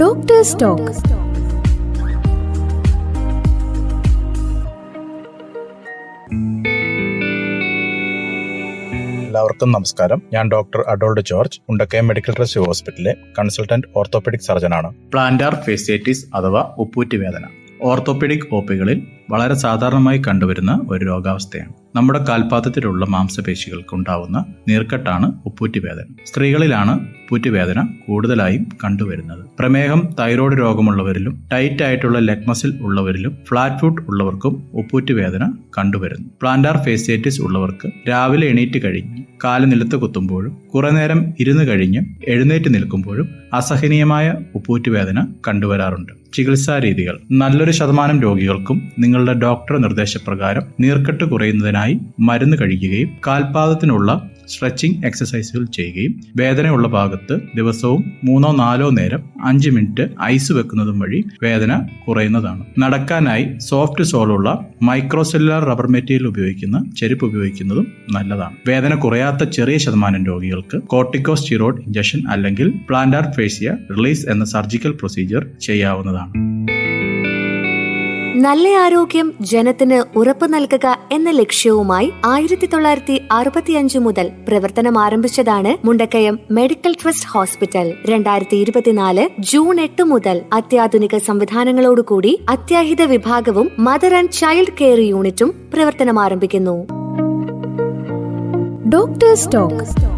Doctors talk എല്ലാവർക്കും നമസ്കാരം. ഞാൻ doctor Arnold George Mundakayam medical trust ഹോസ്പിറ്റലിലെ കൺസൾട്ടന്റ് ഓർത്തോപെഡിക് സർജനാണ്. പ്ലാന്റാർ ഫേസിയറ്റിസ് അഥവാ ഉപ്പൂറ്റി വേദന ഓർത്തോപെഡിക് ഒപികളിൽ വളരെ സാധാരണമായി കണ്ടുവരുന്ന ഒരു രോഗാവസ്ഥയാണ്. നമ്മുടെ കാൽപാദത്തിലുള്ള മാംസപേശികൾക്ക് ഉണ്ടാവുന്ന നീർക്കെട്ടാണ് ഉപ്പൂറ്റി വേദന സ്ത്രീകളിലാണ് ഉപ്പൂറ്റി വേദന കൂടുതലായും കണ്ടുവരുന്നത്. പ്രമേഹം തൈറോയ്ഡ് രോഗമുള്ളവരിലും ടൈറ്റ് ആയിട്ടുള്ള ലെഗ് മസിൽ ഉള്ളവരിലും ഫ്ലാറ്റ് ഫുഡ് ഉള്ളവർക്കും ഉപ്പൂറ്റ് വേദന കണ്ടുവരുന്നു. പ്ലാന്റാർ ഫേസിയറ്റിസ് ഉള്ളവർക്ക് രാവിലെ എണീറ്റ് കഴിഞ്ഞ് കാൽ നിലത്ത് കുത്തുമ്പോഴും കുറെ നേരം ഇരുന്ന് കഴിഞ്ഞ് എഴുന്നേറ്റ് നിൽക്കുമ്പോഴും അസഹനീയമായ ഉപ്പൂറ്റ് വേദന കണ്ടുവരാറുണ്ട്. ചികിത്സാ രീതികൾ. നല്ലൊരു ശതമാനം രോഗികൾക്കും നിങ്ങളുടെ ഡോക്ടർ നിർദ്ദേശപ്രകാരം നീർക്കെട്ട് കുറയുന്നതിനായി മരുന്ന് കഴിക്കുകയും കാൽപാദത്തിനുള്ള സ്ട്രെച്ചിങ് എക്സസൈസുകൾ ചെയ്യുകയും വേദനയുള്ള ഭാഗത്ത് ദിവസവും മൂന്നോ നാലോ നേരം അഞ്ച് മിനിറ്റ് ഐസ് വെക്കുന്നതും വഴി വേദന കുറയുന്നതാണ്. നടക്കാനായി സോഫ്റ്റ് സോളുള്ള മൈക്രോസെല്ലുലാർ റബ്ബർ മെറ്റീരിയൽ ഉപയോഗിക്കുന്ന ചെരുപ്പ് ഉപയോഗിക്കുന്നതും നല്ലതാണ്. വേദന കുറയാത്ത ചെറിയ ശതമാനം രോഗികൾക്ക് കോർട്ടിക്കോസ്റ്റിറോയിഡ് ഇഞ്ചക്ഷൻ അല്ലെങ്കിൽ പ്ലാന്റാർ ഫേസിയ റിലീസ് എന്ന സർജിക്കൽ പ്രൊസീജിയർ ചെയ്യാവുന്നതാണ്. നല്ല ആരോഗ്യം ജനത്തിന് ഉറപ്പു നൽകുക എന്ന ലക്ഷ്യവുമായി ആയിരത്തി തൊള്ളായിരത്തി അറുപത്തിയഞ്ച് മുതൽ പ്രവർത്തനം ആരംഭിച്ചതാണ് മുണ്ടക്കയം മെഡിക്കൽ ട്രസ്റ്റ് ഹോസ്പിറ്റൽ. രണ്ടായിരത്തി ഇരുപത്തിനാല് ജൂൺ എട്ട് മുതൽ അത്യാധുനിക സംവിധാനങ്ങളോടുകൂടി അത്യാഹിത വിഭാഗവും മദർ ആൻഡ് ചൈൽഡ് കെയർ യൂണിറ്റും പ്രവർത്തനം ആരംഭിക്കുന്നു. Doctors talk.